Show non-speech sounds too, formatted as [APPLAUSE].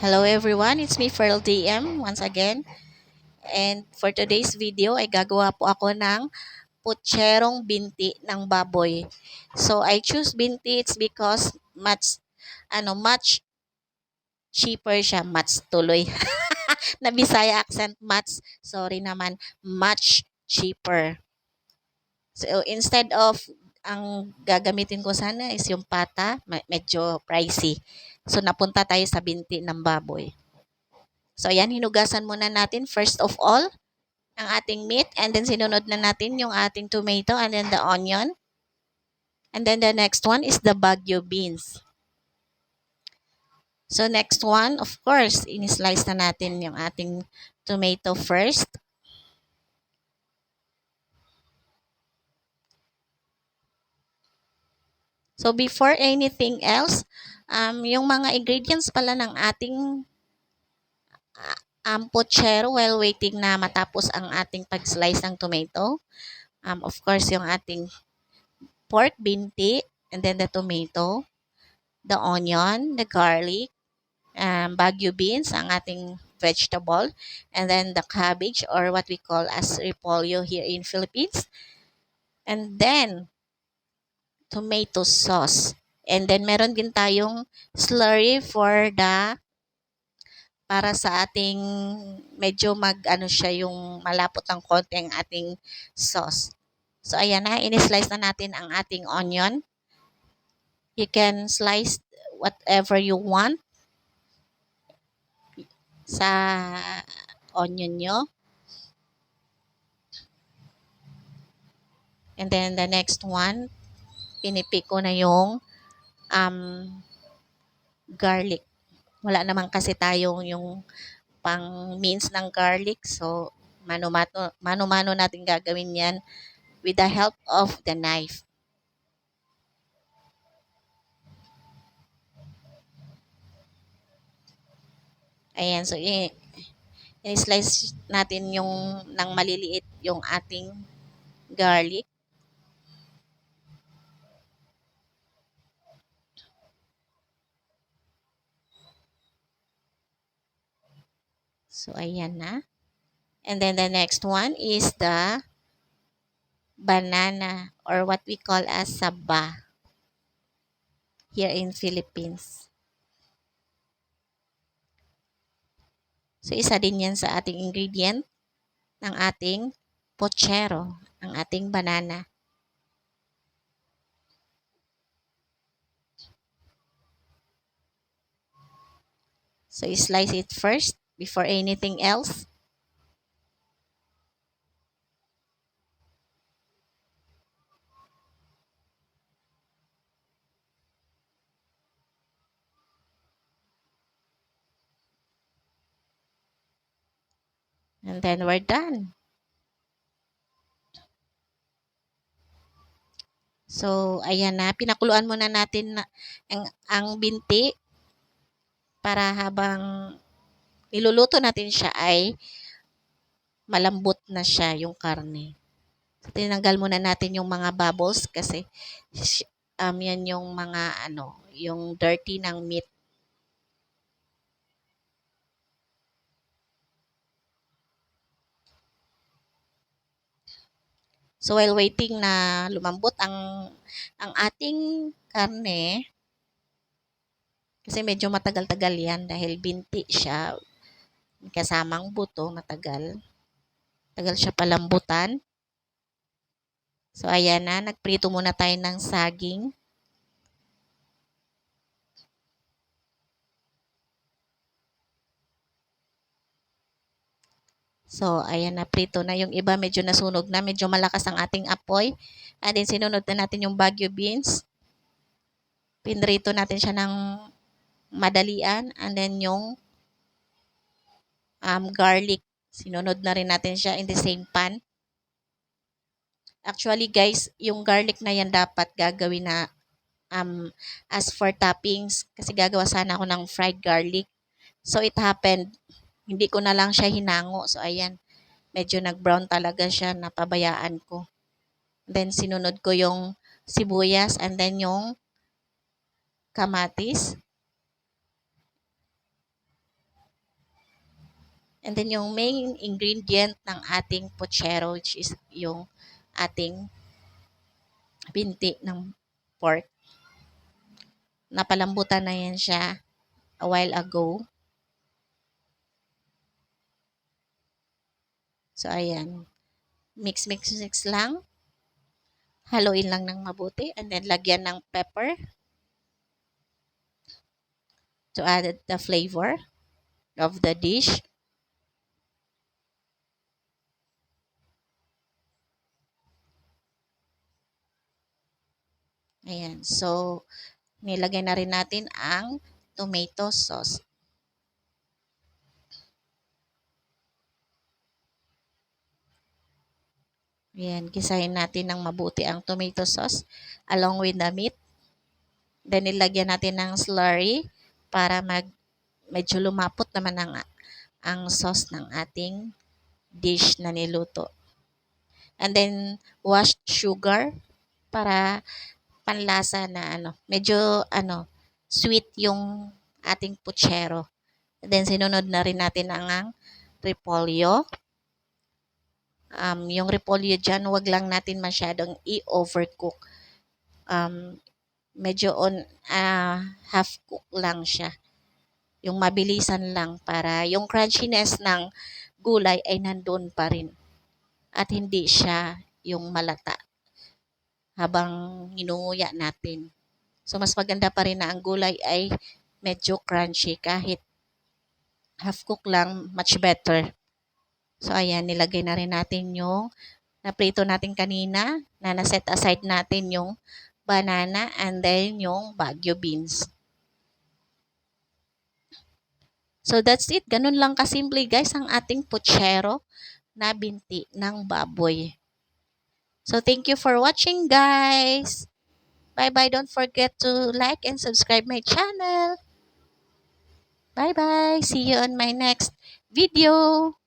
Hello everyone, it's me Ferl DM once again. And for today's video ay gagawa po ako ng putserong binti ng baboy. So I choose binti it's because much ano much cheaper siya, much tuloy. [LAUGHS] na Bisaya accent much, sorry naman, much cheaper. So instead of ang gagamitin ko sana is yung pata, me- medyo pricey. So napunta tayo sa binti ng baboy. So ayan, hinugasan muna natin first of all ang ating meat and then sinunod na natin yung ating tomato and then the onion. And then the next one is the Baguio beans. So next one, of course, in-slice na natin yung ating tomato first. So before anything else, um, yung mga ingredients pala ng ating um, pochero while waiting na matapos ang ating pag-slice ng tomato. Um, of course, yung ating pork binti, and then the tomato, the onion, the garlic, um, bagu beans, ang ating vegetable, and then the cabbage or what we call as repolyo here in Philippines. And then, tomato sauce. And then, meron din tayong slurry for the para sa ating medyo mag ano siya yung malapot ng konti ang ating sauce. So ayan na, ini-slice na natin ang ating onion. You can slice whatever you want sa onion nyo. And then the next one, pinipik ko na yung um, garlic. Wala naman kasi tayong yung pang mince ng garlic. So, mano-mano, mano-mano natin gagawin yan with the help of the knife. Ayan, so i-slice natin yung ng maliliit yung ating garlic. So, ayan na. And then the next one is the banana or what we call as saba here in Philippines. So, isa din yan sa ating ingredient ng ating pochero, ang ating banana. So, slice it first before anything else. And then we're done. So, ayan na. Pinakuluan muna natin na, ang, ang binti para habang niluluto natin siya ay malambot na siya yung karne. So, tinanggal muna natin yung mga bubbles kasi um, yan yung mga ano, yung dirty ng meat. So while waiting na lumambot ang ang ating karne, kasi medyo matagal-tagal yan dahil binti siya, kasamang buto, matagal. Tagal siya palambutan. So ayan na, nagprito muna tayo ng saging. So, ayan na, prito na. Yung iba medyo nasunog na, medyo malakas ang ating apoy. And then, sinunod na natin yung Baguio beans. Pinrito natin siya ng madalian. And then, yung um, garlic. Sinunod na rin natin siya in the same pan. Actually, guys, yung garlic na yan dapat gagawin na um, as for toppings. Kasi gagawa sana ako ng fried garlic. So, it happened hindi ko na lang siya hinango. So, ayan. Medyo nag-brown talaga siya. Napabayaan ko. Then, sinunod ko yung sibuyas and then yung kamatis. And then yung main ingredient ng ating pochero which is yung ating binti ng pork. Napalambutan na yan siya a while ago. So, ayan. Mix, mix, mix lang. Haluin lang ng mabuti. And then, lagyan ng pepper. To add the flavor of the dish. Ayan. So, nilagay na rin natin ang tomato sauce. Ayan, gisahin natin ng mabuti ang tomato sauce along with the meat. Then, nilagyan natin ng slurry para mag medyo lumapot naman ang, ang sauce ng ating dish na niluto. And then, washed sugar para panlasa na ano, medyo ano, sweet yung ating puchero. And then, sinunod na rin natin ang, ang repolyo. Um, yung repolyo dyan, wag lang natin masyadong i-overcook. Um, medyo on uh, half cook lang siya. Yung mabilisan lang para yung crunchiness ng gulay ay nandun pa rin. At hindi siya yung malata habang hinunguya natin. So, mas maganda pa rin na ang gulay ay medyo crunchy kahit half cook lang, much better. So, ayan, nilagay na rin natin yung na-prito natin kanina na na-set aside natin yung banana and then yung bagyo beans. So, that's it. Ganun lang kasimple, guys, ang ating puchero na binti ng baboy. So, thank you for watching, guys. Bye-bye. Don't forget to like and subscribe my channel. Bye-bye. See you on my next video.